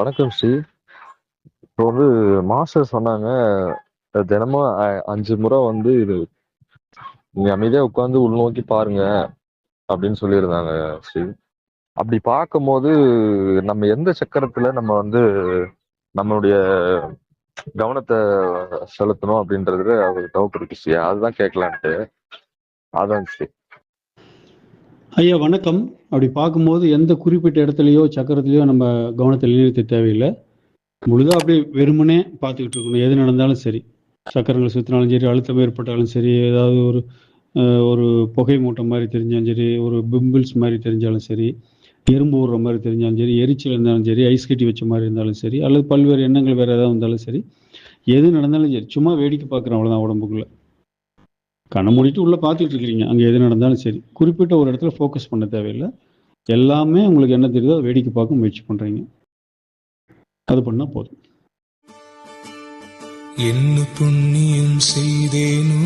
வணக்கம் ஸ்ரீ. இப்போ வந்து மாஸ்டர் சொன்னாங்க தினமும் அ- அஞ்சு முறை வந்து இது நீங்க அமைதியா உட்காந்து உள்நோக்கி பாருங்க அப்படின்னு சொல்லியிருந்தாங்க ஸ்ரீ. அப்படி பார்க்கும்போது நம்ம எந்த சக்கரத்துல நம்ம வந்து நம்மளுடைய கவனத்தை செலுத்தணும் அப்படின்றதுல ஒரு டவுட் இருக்கு ஸ்ரீ. அதுதான் கேட்கலான்ட்டு. அதான் ஸ்ரீ. ஐயா வணக்கம். அப்படி பார்க்கும்போது எந்த குறிப்பிட்ட இடத்துலையோ சக்கரத்துலையோ நம்ம கவனத்தை நிலைநிறுத்த தேவையில்லை. முழுதாக அப்படியே வெறுமனே பார்த்துக்கிட்டு இருக்கணும். எது நடந்தாலும் சரி. சக்கரங்கள் சுற்றினாலும் சரி அழுத்தம் ஏற்பட்டாலும் சரி ஏதாவது ஒரு ஒரு புகை மூட்டை மாதிரி தெரிஞ்சாலும் சரி ஒரு பிம்பிள்ஸ் மாதிரி தெரிஞ்சாலும் சரி எறும்பு ஊடுற மாதிரி தெரிஞ்சாலும் சரி எரிச்சல் இருந்தாலும் சரி ஐஸ் கட்டி வச்ச மாதிரி இருந்தாலும் சரி அல்லது பல்வேறு எண்ணங்கள் வேறு ஏதாவது இருந்தாலும் சரி எது நடந்தாலும் சரி சும்மா வேடிக்கை பார்க்குறோம் அவ்வளோதான் உடம்புக்குள்ளே. கண்ணை மூடிட்டு உள்ளே பார்த்துட்டு இருக்கிறீங்க அங்கே எது நடந்தாலும் சரி. குறிப்பிட்ட ஒரு இடத்துல ஃபோக்கஸ் பண்ண தேவையில்லை. எல்லாமே உங்களுக்கு என்ன தெரியுதோ அதை வேடிக்கை பார்க்க முயற்சி பண்ணுறீங்க அது பண்ணால் போதும். என்ன புண்ணியம் செய்தேனோ